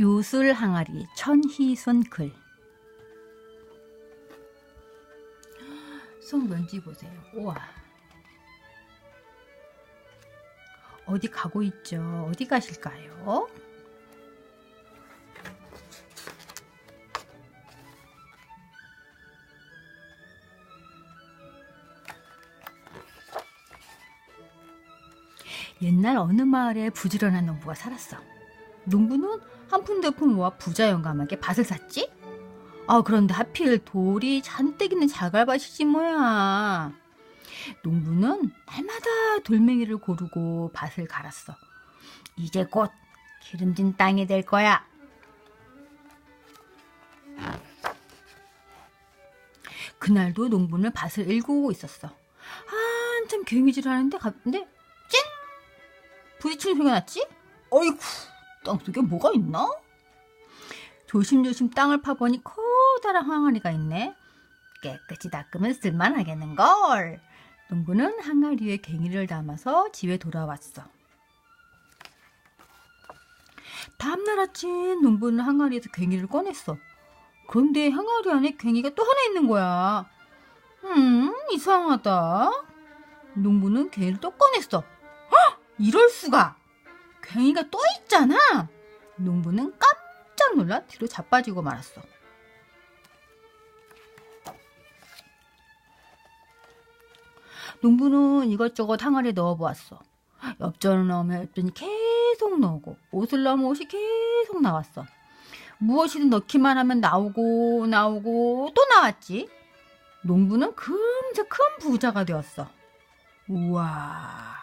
요술 항아리 천희손 글. 손 먼지 보세요. 우와. 어디 가고 있죠? 어디 가실까요? 옛날 어느 마을에 부지런한 농부가 살았어. 농부는 한 푼 두 푼 모아 부자 영감에게 밭을 샀지? 아, 그런데 하필 돌이 잔뜩 있는 자갈밭이지 뭐야. 농부는 날마다 돌멩이를 고르고 밭을 갈았어. 이제 곧 기름진 땅이 될 거야. 그날도 농부는 밭을 일구고 있었어. 한참 괭이질 하는데 갑자기 찐! 부딪히는 소리가 났지? 어이구, 땅속에 뭐가 있나? 조심조심 땅을 파보니 커다란 항아리가 있네. 깨끗이 닦으면 쓸만하겠는걸. 농부는 항아리에 괭이를 담아서 집에 돌아왔어. 다음날 아침 농부는 항아리에서 괭이를 꺼냈어. 그런데 항아리 안에 괭이가 또 하나 있는 거야. 음, 이상하다. 농부는 괭이를 또 꺼냈어. 헉! 이럴 수가! 괭이가 또 있잖아! 농부는 깜짝 놀라 뒤로 자빠지고 말았어. 농부는 이것저것 항아리에 넣어보았어. 엽전을 넣으면 엽전이 계속 나오고 옷을 넣으면 옷이 계속 나왔어. 무엇이든 넣기만 하면 나오고 나오고 또 나왔지. 농부는 금세 큰 부자가 되었어. 우와.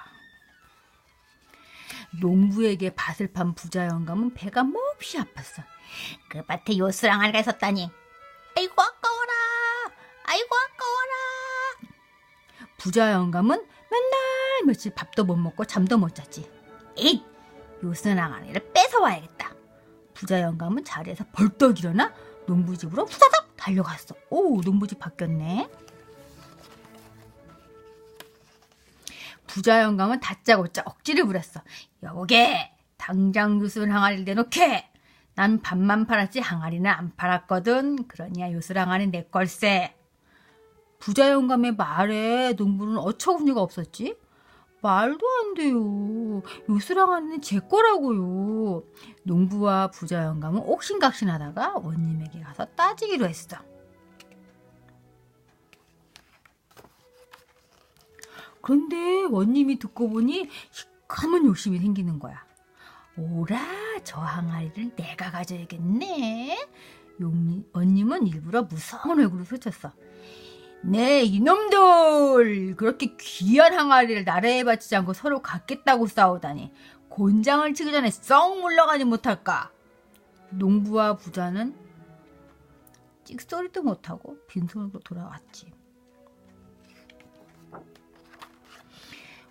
농부에게 밭을 판 부자 영감은 배가 몹시 아팠어. 그 밭에 요술항아리가 있었다니. 아이고 아까워라. 아이고 아까워라. 부자 영감은 맨날 며칠 밥도 못 먹고 잠도 못 잤지. 에잇! 요술항아리를 뺏어와야겠다. 부자 영감은 자리에서 벌떡 일어나 농부집으로 후다닥 달려갔어. 오, 농부집 바뀌었네. 부자 영감은 다짜고짜 억지를 부렸어. 여보게, 당장 요술 항아리를 내놓게. 난 밥만 팔았지 항아리는 안 팔았거든. 그러니야 요술 항아리 내 걸세. 부자 영감의 말에 농부는 어처구니가 없었지. 말도 안 돼요. 요술 항아리는 제 거라고요. 농부와 부자 영감은 옥신각신하다가 원님에게 가서 따지기로 했어. 그런데 원님이 듣고 보니 시커먼 욕심이 생기는 거야. 오라, 저 항아리를 내가 가져야겠네. 용리, 원님은 일부러 무서운 얼굴로 소쳤어. 네, 이놈들! 그렇게 귀한 항아리를 나라에 바치지 않고 서로 갖겠다고 싸우다니. 곤장을 치기 전에 썩 물러가지 못할까? 농부와 부자는 찍소리도 못하고 빈손으로 돌아왔지.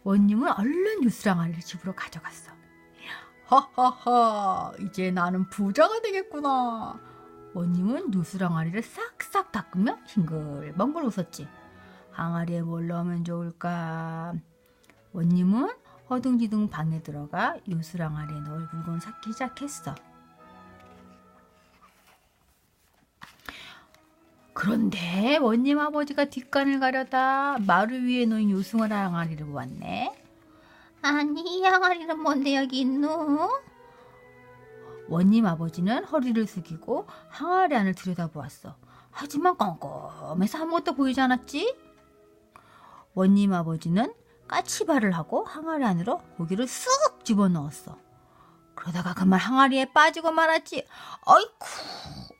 원님은 얼른 유수랑아리를 집으로 가져갔어. 하하하, 이제 나는 부자가 되겠구나. 원님은 누수랑아리를 싹싹 닦으며 싱글벙글 웃었지. 항아리에 뭘 넣으면 좋을까? 원님은 허둥지둥 방에 들어가 요술항아리에 넣을 물건 찾기 시작했어. 그런데 원님 아버지가 뒷간을 가려다 마루 위에 놓인 요승을 항아리를 보았네. 아니, 이 항아리는 뭔데 여기 있노? 원님 아버지는 허리를 숙이고 항아리 안을 들여다보았어. 하지만 껌껌해서 아무것도 보이지 않았지? 원님 아버지는 까치발을 하고 항아리 안으로 고기를 쑥 집어넣었어. 그러다가 그만 항아리에 빠지고 말았지. 아이쿠.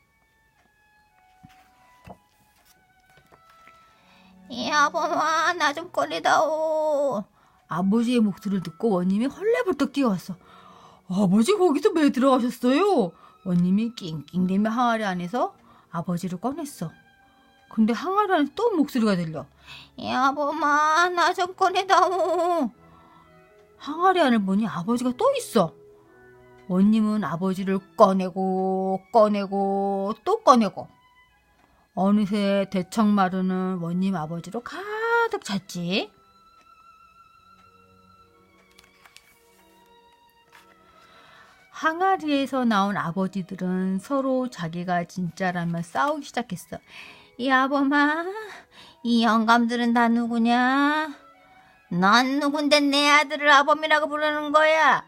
아범아 나 좀 꺼리다오. 아버지의 목소리를 듣고 원님이 헐레벌떡 뛰어왔어. 아버지 거기서 왜 들어가셨어요? 원님이 낑낑대며 항아리 안에서 아버지를 꺼냈어. 근데 항아리 안에 또 목소리가 들려. 여보마 나 좀 꺼내다오. 항아리 안을 보니 아버지가 또 있어. 원님은 아버지를 꺼내고 꺼내고 또 꺼내고 어느새 대청마루는 원님 아버지로 가득 찼지. 항아리에서 나온 아버지들은 서로 자기가 진짜라며 싸우기 시작했어. 여보마, 이 영감들은 다 누구냐? 넌 누군데 내 아들을 아범이라고 부르는 거야?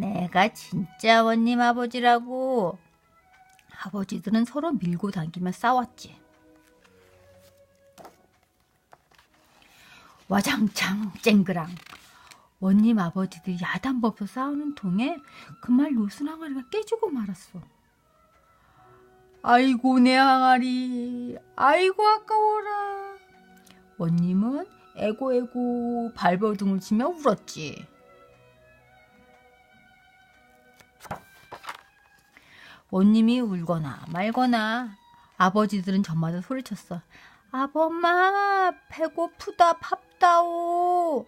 내가 진짜 원님 아버지라고. 아버지들은 서로 밀고 당기며 싸웠지. 와장창 쨍그랑 원님 아버지들이 야단법서 싸우는 통에 그말 요순 항아리가 깨지고 말았어. 아이고 내 항아리 아이고 아까워라. 원님은 에고에고 발버둥을 치며 울었지. 원님이 울거나 말거나 아버지들은 저마다 소리쳤어. 아범마 배고프다 팝다오.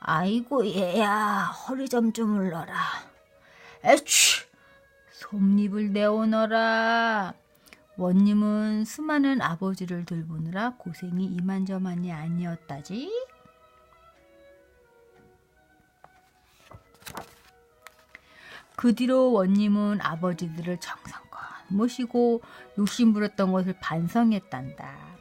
아이고 얘야 허리 좀 주물러라. 에취 솜잎을 내오너라. 원님은 수많은 아버지를 돌보느라 고생이 이만저만이 아니었다지. 그 뒤로 원님은 아버지들을 정성껏 모시고 욕심부렸던 것을 반성했단다.